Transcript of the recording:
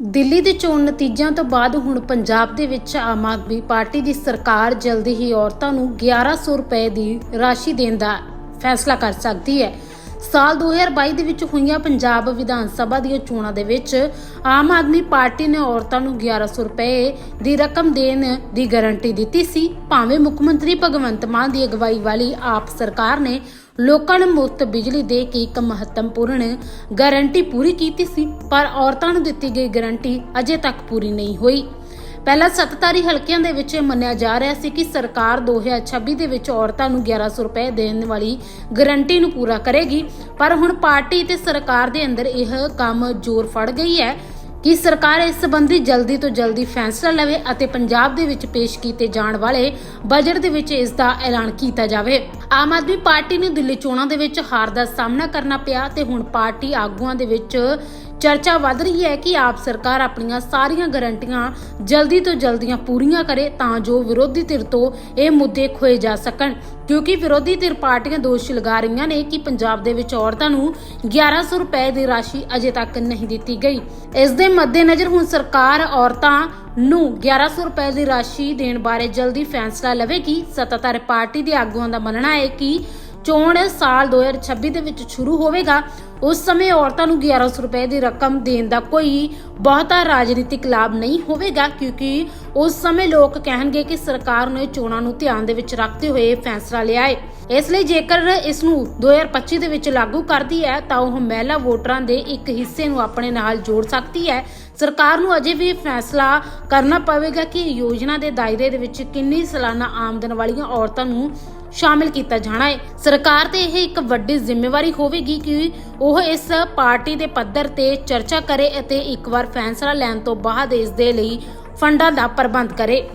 ਦਿੱਲੀ ਦੇ ਚੋਣ ਨਤੀਜਿਆਂ ਤੋਂ ਬਾਅਦ ਹੁਣ ਪੰਜਾਬ ਦੇ ਵਿੱਚ ਆਮ ਆਦਮੀ ਪਾਰਟੀ ਦੀ ਸਰਕਾਰ ਜਲਦੀ ਹੀ ਔਰਤਾਂ ਨੂੰ 1100 ਰੁਪਏ ਦੀ ਰਾਸ਼ੀ ਦੇਣ ਦਾ ਫੈਸਲਾ ਕਰ ਸਕਦੀ ਹੈ। ਸਾਲ 2022 ਦੇ ਵਿੱਚ ਹੋਈਆਂ ਪੰਜਾਬ ਵਿਧਾਨ ਸਭਾ ਦੀਆਂ ਚੋਣਾਂ ਦੇ ਵਿੱਚ ਆਮ ਆਦਮੀ ਪਾਰਟੀ ਨੇ ਔਰਤਾਂ ਨੂੰ 1100 ਰੁਪਏ ਦੀ ਰਕਮ ਦੇਣ ਦੀ ਗਾਰੰਟੀ ਦਿੱਤੀ ਸੀ। ਭਾਵੇਂ ਮੁੱਖ ਮੰਤਰੀ ਭਗਵੰਤ ਮਾਨ ਦੀ ਅਗਵਾਈ ਵਾਲੀ ਆਪ ਸਰਕਾਰ ਨੇ ਲੋਕਾਂ ਨੂੰ ਮੁਫਤ ਬਿਜਲੀ ਦੇ ਕੇ ਇੱਕ ਮਹੱਤਵਪੂਰਨ ਗਾਰੰਟੀ ਪੂਰੀ ਕੀਤੀ ਸੀ, ਪਰ ਔਰਤਾਂ ਨੂੰ ਦਿੱਤੀ ਗਈ ਗਾਰੰਟੀ ਅਜੇ ਤੱਕ ਪੂਰੀ ਨਹੀਂ ਹੋਈ। ਪਹਿਲਾਂ ਸੱਤਤਾਰੀ ਹਲਕਿਆਂ ਦੇ ਵਿੱਚ ਇਹ ਮੰਨਿਆ ਜਾ ਰਿਹਾ ਸੀ ਕਿ ਸਰਕਾਰ 2026 ਦੇ ਵਿੱਚ ਔਰਤਾਂ ਨੂੰ 1100 ਰੁਪਏ ਦੇਣ ਵਾਲੀ ਗਾਰੰਟੀ ਨੂੰ ਪੂਰਾ ਕਰੇਗੀ, ਪਰ ਹੁਣ ਪਾਰਟੀ ਤੇ ਸਰਕਾਰ ਦੇ ਅੰਦਰ ਇਹ ਕੰਮ ਜ਼ੋਰ ਫੜ ਗਈ ਹੈ ਕਿ ਸਰਕਾਰ ਇਸ ਸੰਬੰਧੀ ਜਲਦੀ ਤੋਂ ਜਲਦੀ ਫੈਸਲਾ ਲਵੇ ਅਤੇ ਪੰਜਾਬ ਦੇ ਵਿੱਚ ਪੇਸ਼ ਕੀਤੇ ਜਾਣ ਵਾਲੇ ਬਜਟ ਦੇ ਵਿੱਚ ਇਸ ਦਾ ਐਲਾਨ ਕੀਤਾ ਜਾਵੇ। ਆਮ ਆਦਮੀ ਪਾਰਟੀ ਨੂੰ ਦਿੱਲੀ ਚੋਣਾਂ ਦੇ ਵਿੱਚ ਹਾਰ ਦਾ ਸਾਹਮਣਾ ਕਰਨਾ ਪਿਆ ਤੇ ਹੁਣ ਪਾਰਟੀ ਆਗੂਆਂ ਦੇ ਵਿੱਚ ਚਰਚਾ ਵੱਧ ਰਹੀ ਹੈ ਕਿ ਆਪ ਸਰਕਾਰ ਆਪਣੀਆਂ ਸਾਰੀਆਂ ਗਾਰੰਟੀਆਂ ਜਲਦੀ ਤੋਂ ਜਲਦੀਆਂ ਪੂਰੀਆਂ ਕਰੇ ਤਾਂ ਜੋ ਵਿਰੋਧੀ ਧਿਰ ਤੋਂ ਇਹ ਮੁੱਦੇ ਖੋਏ ਜਾ ਸਕਣ। ਕਿਉਂਕਿ ਵਿਰੋਧੀ ਧਿਰ ਪਾਰਟੀਆਂ ਦੋਸ਼ ਲਗਾ ਰਹੀਆਂ ਨੇ ਕਿ ਪੰਜਾਬ ਦੇ ਵਿੱਚ ਔਰਤਾਂ ਨੂੰ 1100 ਰੁਪਏ ਦੀ ਰਾਸ਼ੀ ਅਜੇ ਤੱਕ ਨਹੀਂ ਦਿੱਤੀ ਗਈ। ਇਸ ਦੇ ਮੱਦੇਨਜ਼ਰ ਹੁਣ ਸਰਕਾਰ ਔਰਤਾਂ ਨੂੰ 1100 ਰੁਪਏ ਦੀ ਰਾਸ਼ੀ ਦੇਣ ਬਾਰੇ ਜਲਦੀ ਫੈਸਲਾ ਲਵੇਗੀ। ਸੱਤਾਧਾਰ ਪਾਰਟੀ ਦੇ ਆਗੂਆਂ ਦਾ ਮੰਨਣਾ ਹੈ ਕਿ ਚੋਣ ਸਾਲ 2026 ਦੇ ਵਿੱਚ ਸ਼ੁਰੂ ਹੋਵੇਗਾ, ਉਸ ਸਮੇਂ ਔਰਤਾਂ ਨੂੰ 1100 ਰੁਪਏ ਦੀ ਰਕਮ ਦੇਣ ਦਾ ਕੋਈ ਬਹੁਤਾ ਰਾਜਨੀਤਿਕ ਲਾਭ ਨਹੀਂ ਹੋਵੇਗਾ, ਕਿਉਂਕਿ ਉਸ ਸਮੇਂ ਲੋਕ ਕਹਿਣਗੇ ਕਿ ਸਰਕਾਰ ਨੇ ਚੋਣਾਂ ਨੂੰ ਧਿਆਨ ਦੇ ਵਿੱਚ ਰੱਖਦੇ ਹੋਏ ਫੈਸਲਾ ਲਿਆ ਹੈ ਇਸ ਲਈ ਜੇਕਰ ਇਸ ਨੂੰ 2025 ਦੇ ਵਿੱਚ ਲਾਗੂ ਕਰਦੀ ਹੈ, ਤਾਂ ਉਹ ਮਹਿਲਾ ਵੋਟਰਾਂ ਦੇ ਇੱਕ ਹਿੱਸੇ ਨੂੰ ਆਪਣੇ ਨਾਲ ਜੋੜ ਸਕਦੀ ਹੈ। ਸਰਕਾਰ ਨੂੰ ਅਜੇ ਵੀ ਫੈਸਲਾ ਕਰਨਾ ਪਵੇਗਾ ਕਿ ਯੋਜਨਾ ਦੇ ਦਾਇਰੇ ਦੇ ਵਿੱਚ ਕਿੰਨੀ ਸਾਲਾਨਾ ਆਮਦਨ ਵਾਲੀਆਂ ਔਰਤਾਂ ਨੂੰ ਸ਼ਾਮਿਲ ਕੀਤਾ ਜਾਣਾ ਹੈ। ਸਰਕਾਰ ਤੇ ਇਹ ਇੱਕ ਵੱਡੀ ਜ਼ਿੰਮੇਵਾਰੀ ਹੋਵੇਗੀ ਕਿ ਉਹ ਇਸ ਪਾਰਟੀ ਦੇ ਪੱਧਰ ਤੇ ਚਰਚਾ ਕਰੇ ਅਤੇ ਇੱਕ ਵਾਰ ਫੈਸਲਾ ਲੈਣ ਤੋਂ ਬਾਅਦ ਇਸ ਦੇ ਲਈ ਫੰਡਾਂ ਦਾ ਪ੍ਰਬੰਧ ਕਰੇ।